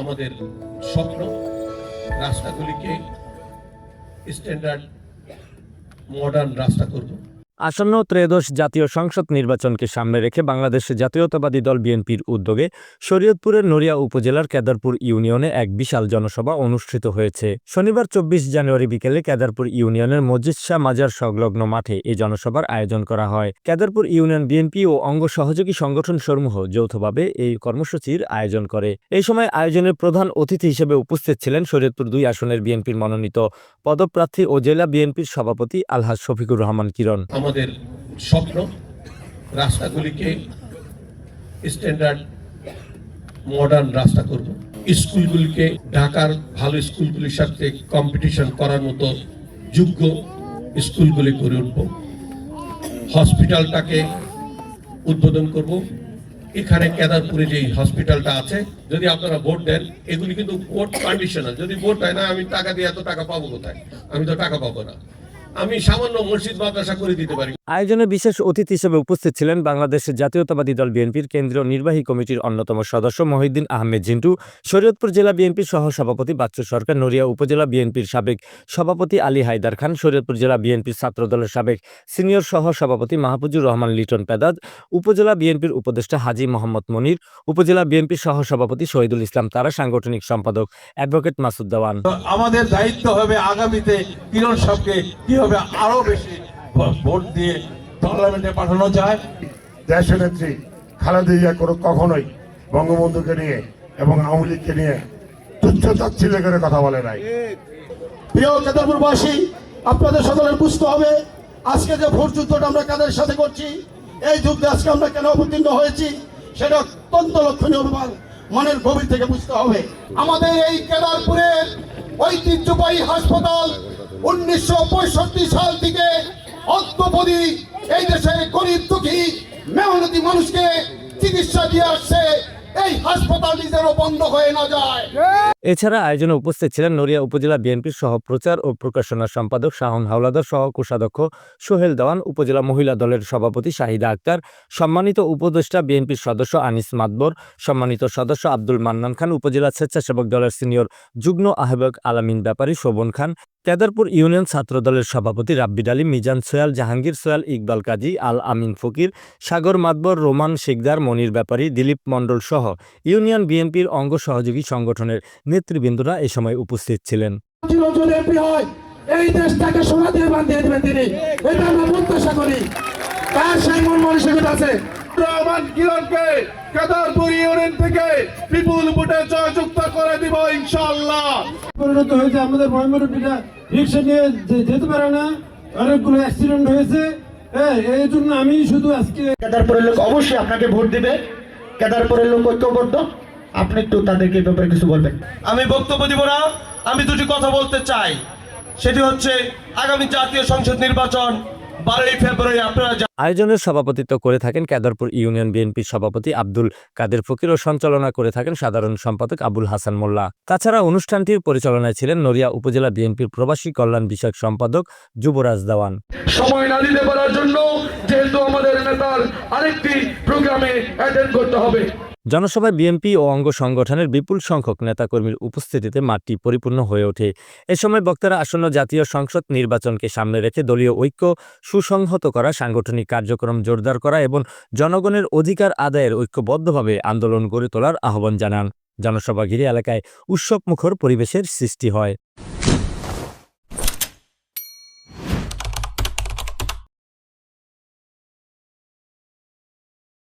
আমাদের স্বপ্ন রাস্তাগুলিকে standard modern রাস্তা করব। আসন্ন ত্রয়োদশ জাতীয় সংসদ নির্বাচনকে সামনে রেখে বাংলাদেশ জাতীয়তাবাদী দল বিএনপির উদ্যোগে শরীয়তপুরের নড়িয়া উপজেলার কেদারপুর ইউনিয়নে এক বিশাল জনসভা অনুষ্ঠিত হয়েছে। শনিবার চব্বিশ জানুয়ারি বিকেলে কেদারপুর ইউনিয়নের মসজিদ শাহ মাজার সংলগ্ন মাঠে এই জনসভার আয়োজন করা হয়। কেদারপুর ইউনিয়ন বিএনপি ও অঙ্গ সহযোগী সংগঠন সমূহ যৌথভাবে এই কর্মসূচির আয়োজন করে। এই সময় আয়োজনের প্রধান অতিথি হিসেবে উপস্থিত ছিলেন শরীয়তপুর দুই আসনের বিএনপির মনোনীত পদপ্রার্থী ও জেলা বিএনপির সভাপতি আলহাজ শফিকুর রহমান কিরণ। আমাদের স্বপ্ন রাস্তাগুলিকে স্ট্যান্ডার্ড মডার্ন রাস্তা করব। স্কুলগুলিকে ঢাকার ভালো স্কুলগুলির সাথে কম্পিটিশন করার মতো যোগ্য স্কুলগুলি করে উঠব। হসপিটালটাকে উদ্বোধন করব। এখানে কেদারপুরে যে হসপিটালটা আছে, যদি আপনারা ভোট দেন, এগুলি কিন্তু ভোট কন্ডিশনাল যদি ভোট হয় না, আমি টাকা দিয়ে এত টাকা পাবো কোথায়? আমি তো টাকা পাবো না। আমি সামান্য মসজিদ মাদ্রাসা করে দিতে পারি। আয়োজনে বিশেষ অতিথি হিসেবে উপস্থিত ছিলেন বাংলাদেশের জাতীয়তাবাদী দল বিএনপির কেন্দ্রীয় নির্বাহী কমিটির অন্যতম সদস্য মহিউদ্দিন আহমেদ জিন্টু শরীয়তপুর জেলা বিএনপির সহ সভাপতি বাচ্চু সরকার নড়িয়া উপজেলা বিএনপির সাবেক সভাপতি আলী হায়দার খান শরীয়তপুর জেলা বিএনপির ছাত্রদলের সাবেক সিনিয়র সহ সভাপতি মাহফুজুর রহমান লিটন পেদাদ উপজেলা বিএনপির উপদেষ্টা হাজি মোহাম্মদ মনির উপজেলা বিএনপির সহ সভাপতি শহীদুল ইসলাম তারা সাংগঠনিক সম্পাদক অ্যাডভোকেট মাসুদ দেওয়ান। আমাদের দায়িত্ব হবে আগামীতে কিরণ সবকে কীভাবে আরও বেশি ভোট দিয়ে পার্লামেন্টে পাঠানো যায়? দেশনেত্রী খালেদা জিয়া কোনো কখনোই বঙ্গবন্ধুকে নিয়ে এবং আওয়ামী লীগকে নিয়ে তুচ্ছ তাচ্ছিল্য করে কথা বলে নাই। প্রিয় কেদারপুরবাসী আপনাদের সকলের বুঝতে হবে আজকে যে ভোট যুদ্ধটা আমরা কাদের সাথে করছি এই যুদ্ধে আজকে আমরা কেন অবতীর্ণ হয়েছি সেটা অত্যন্ত লক্ষণীয় ব্যাপার মনের গভীর থেকে বুঝতে হবে। আমাদের এই কেদারপুরের ঐতিহ্যবাহী হাসপাতাল সাল থেকে এই গরিব দুঃখী, মেহনতি মানুষকে চিকিৎসা দিয়ে আসছে। এই বন্ধ হয়ে না যায়। এছাড়া আয়োজনে উপস্থিত ছিলেন নড়িয়া উপজেলা বিএনপির সহ প্রচার ও প্রকাশনা সম্পাদক শাহন হাওলাদার সহ কোষাধ্যক্ষ সোহেল দেওয়ান, উপজেলা মহিলা দলের সভাপতি শাহিদা আক্তার, সম্মানিত উপদেষ্টা বিএনপির সদস্য আনিস মাতবর, সম্মানিত সদস্য আব্দুল মান্নান খান, উপজেলা স্বেচ্ছাসেবক দলের সিনিয়র যুগ্ম আহ্বায়ক আলামিন ব্যাপারী শোভন খান কেদারপুর ইউনিয়ন ছাত্রদলের সভাপতি রাব্বিদ আলী, মিজান সোয়াল, জাহাঙ্গীর সোয়াল, ইকবাল কাজী আল আমিন ফকির, সাগর মাতবর, রোমান শিকদার মনির ব্যাপারী, দিলীপ মণ্ডল সহ ইউনিয়ন বিএনপির অঙ্গ সহযোগী সংগঠনের নেতৃবৃন্দরা এ সময় উপস্থিত ছিলেন। এই দেশটাকে সোনা দিয়ে দেবেন তিনি। এটা আমরা প্রত্যাশা করি। তার সেই মন মানসিকতা আছে? রহমান কিরণকে কেদারপুর ইউনিয়ন থেকে বিপুল ভোটে জয়যুক্ত করে দিব ইনশাআল্লাহ। পরিণত হয়েছে আমাদের রিক্সা নিয়ে যেতে পারে না অনেকগুলো অ্যাক্সিডেন্ট হয়েছে। হ্যাঁ এই জন্য আমি শুধু আজকে কেদারপুরের লোক অবশ্যই আপনাকে ভোট দিবে। কেদারপুরের লোক ঐক্যবদ্ধ। আপনি একটু তাদেরকে ব্যাপারে কিছু বলবেন। আমি বক্তব্য দিব না আমি দুটি কথা বলতে চাই। সেটি হচ্ছে আগামী জাতীয় সংসদ নির্বাচন বারোই ফেব্রুয়ারি আপনারা আয়োজনের সভাপতিত্ব করে থাকেন কেদারপুর ইউনিয়ন বিএনপির সভাপতি আব্দুল কাদের ফকির ও সঞ্চালনা করে থাকেন সাধারণ সম্পাদক আবুল হাসান মোল্লা। তাছাড়া অনুষ্ঠানটির পরিচালনায় ছিলেন নড়িয়া উপজেলা বিএনপির প্রবাসী কল্যাণ বিষয়ক সম্পাদক যুবরাজ দেওয়ান। সময় না দিতে পারার জন্য যেহেতু আমাদের নেতার আরেকটি প্রোগ্রামে অ্যাটেন্ড করতে হবে। জনসভায় বিএনপি ও অঙ্গ সংগঠনের বিপুল সংখ্যক নেতাকর্মীর উপস্থিতিতে মাঠটি পরিপূর্ণ হয়ে ওঠে। এ সময় বক্তারা আসন্ন জাতীয় সংসদ নির্বাচনকে সামনে রেখে দলীয় ঐক্য সুসংহত করা, সাংগঠনিক কার্যক্রম জোরদার করা এবং জনগণের অধিকার আদায়ের ঐক্যবদ্ধভাবে আন্দোলন গড়ে তোলার আহ্বান জানান। জনসভা ঘিরে এলাকায় উৎসবমুখর পরিবেশের সৃষ্টি হয়।